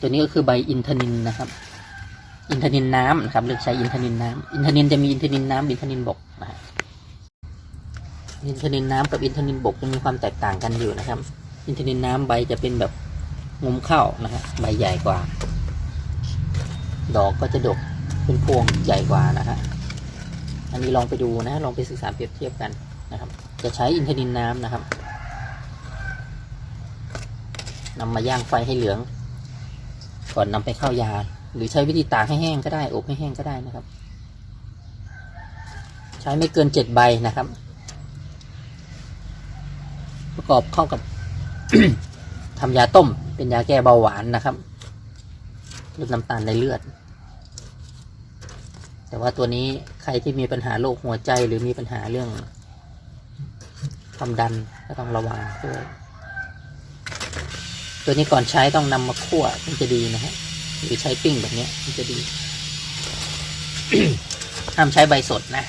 ตัวนี้ก็คือใบอินทนินนะครับ อินทนินน้ำนะครับ เลือกใช้อินทนินน้ำอินทนินจะมีอินทนินน้ำอินทนินบกนะอินทนินน้ำกับอินทนินบกจะมีความแตกต่างกันอยู่นะครับ อินทนินน้ำใบจะเป็นแบบงุมเข้านะฮะใบใหญ่กว่า ดอกก็จะดกเป็นพวงใหญ่กว่านะฮะอันนี้ลองไปดูนะลองไปศึกษาเปรียบเทียบกันนะครับ จะใช้อินทนินน้ำนะครับนำมาย่างไฟให้เหลือง ก่อนนำไปเข้ายา หรือใช้วิธีตากให้แห้งก็ได้ อบให้แห้งก็ได้นะครับ ใช้ไม่เกินเจ็ดใบนะครับ ประกอบเข้ากับทำยาต้ม เป็นยาแก้เบาหวานนะครับลดน้ำตาลในเลือด แต่ว่าตัวนี้ใครที่มีปัญหาโรคหัวใจหรือมีปัญหาเรื่องความดันก็ต้องระวังด้วย ตัวนี้ก่อนใช้ต้องนำมาคั่วมันจะดีนะฮะหรือใช้ปิ้งแบบเนี้ยมันจะดีห้ามใช้ใบสดนะ